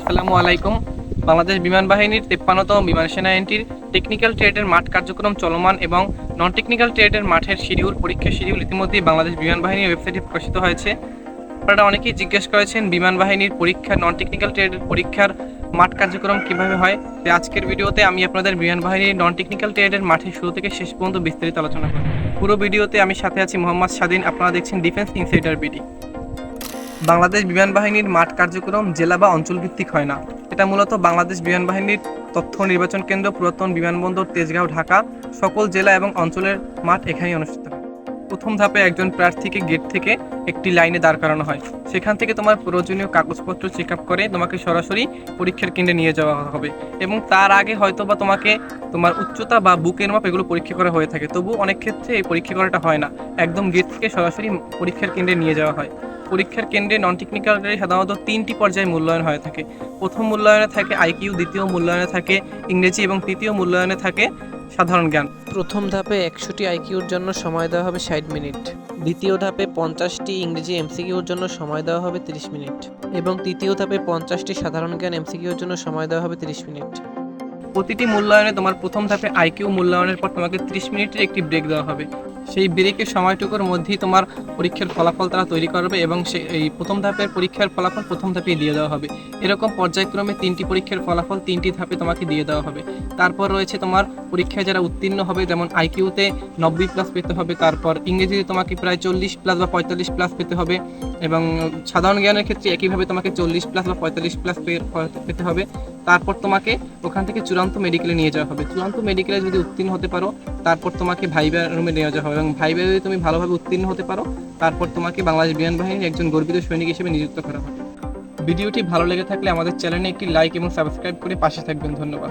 আসসালামু আলাইকুম। বাংলাদেশ বিমান বাহিনীর তেপ্পান্নতম বিমান সেনা এনটির টেকনিক্যাল ট্রেডের মাঠ কার্যক্রম চলমান এবং নন টেকনিক্যাল ট্রেডের মাঠের শিডিউল পরীক্ষার শিডিউল ইতিমধ্যেই বাংলাদেশ বিমান বাহিনীর ওয়েবসাইটে প্রকাশিত হয়েছে। আপনারা অনেকেই জিজ্ঞেস করেছেন, বিমান বাহিনীর পরীক্ষা নন টেকনিক্যাল ট্রেডের পরীক্ষার মাঠ কার্যক্রম কীভাবে হয়? আজকের ভিডিওতে আমি আপনাদের বিমান বাহিনীর নন টেকনিক্যাল ট্রেডের মাঠের শুরু থেকে শেষ পর্যন্ত বিস্তারিত আলোচনা করব। পুরো ভিডিওতে আমি সাথে আছি মোহাম্মদ স্বাধীন। আপনারা দেখছেন ডিফেন্স ইনসাইডার বিডি বাংলাদেশ বিমান বাহিনীর মাঠ কার্যক্রম জেলা বা অঞ্চল ভিত্তিক হয় না। এটা মূলত বাংলাদেশ বিমান বাহিনীর তথ্য নির্বাচন কেন্দ্র, পুরাতন বিমানবন্দর, তেজগাঁও, ঢাকা, সকল জেলা এবং অঞ্চলের মাঠ এখানেই অনুষ্ঠিত হয়। প্রথম ধাপে একজন প্রার্থীকে গেট থেকে একটি লাইনে দাঁড় করানো হয়। সেখান থেকে তোমার প্রয়োজনীয় কাগজপত্র চেক আপ করে তোমাকে সরাসরি পরীক্ষার কেন্দ্রে নিয়ে যাওয়া হবে এবং তার আগে হয়তো বা তোমাকে তোমার উচ্চতা বা বুকের মাপ এগুলো পরীক্ষা করা হয়ে থাকে। তবু অনেক ক্ষেত্রে এই পরীক্ষা করাটা হয় না। একদম গেট থেকে সরাসরি পরীক্ষার কেন্দ্রে নিয়ে যাওয়া হয়। পরীক্ষার কেন্দ্রে নন টেকনিক্যাল সাধারণত তিনটি পর্যায়ে মূল্যায়ন হয়ে থাকে। প্রথম মূল্যায়নে থাকে আইকিউ দ্বিতীয় মূল্যায়নে থাকে ইংরেজি এবং তৃতীয় মূল্যায়নে থাকে সাধারণ জ্ঞান। প্রথম ধাপে একশোটি আইকিউর জন্য সময় দেওয়া হবে ষাট মিনিট। দ্বিতীয় ধাপে পঞ্চাশটি ইংরেজি এমসিকিউর জন্য সময় দেওয়া হবে তিরিশ মিনিট। এবং তৃতীয় ধাপে পঞ্চাশটি সাধারণ জ্ঞান এমসিকিউর জন্য সময় দেওয়া হবে তিরিশ মিনিট। প্রতিটি মূল্যায়নে তোমার প্রথম ধাপে আইকিউ মূল্যায়নের পর তোমাকে ত্রিশ মিনিটের একটি ব্রেক দেওয়া হবে। সেই ব্রেকের সময়টুকুর মধ্যেই তোমার পরীক্ষার ফলাফল তারা তৈরি করবে এবং সেই এই প্রথম ধাপের পরীক্ষার ফলাফল প্রথম ধাপেই দিয়ে দেওয়া হবে। এরকম পর্যায়ক্রমে তিনটি পরীক্ষার ফলাফল তিনটি ধাপে তোমাকে দিয়ে দেওয়া হবে। তারপর রয়েছে তোমার পরীক্ষায় যারা উত্তীর্ণ হবে, যেমন আইকিউতে নব্বই প্লাস পেতে হবে, তারপর ইংরেজিতে তোমাকে প্রায় চল্লিশ প্লাস বা পঁয়তাল্লিশ প্লাস পেতে হবে এবং সাধারণ জ্ঞানের ক্ষেত্রে একইভাবে তোমাকে চল্লিশ প্লাস বা পঁয়তাল্লিশ প্লাস পেতে হবে। তারপর তোমাকে ওখান থেকে চূড়ান্ত মেডিকেলে নিয়ে যাওয়া হবে। চূড়ান্ত মেডিকেলে যদি উত্তীর্ণ হতে পারো, তারপর তোমাকে ভাইবা রুমে নিয়ে যাওয়া হবে এবং ভাইবা যদি তুমি ভালোভাবে উত্তীর্ণ হতে পারো, তারপর তোমাকে বাংলাদেশ বিমান বাহিনীর একজন গর্বিত সৈনিক হিসেবে নিযুক্ত করা হবে। ভিডিওটি ভালো লেগে থাকলে আমাদের চ্যানেলে একটি লাইক এবং সাবস্ক্রাইব করে পাশে থাকবেন। ধন্যবাদ।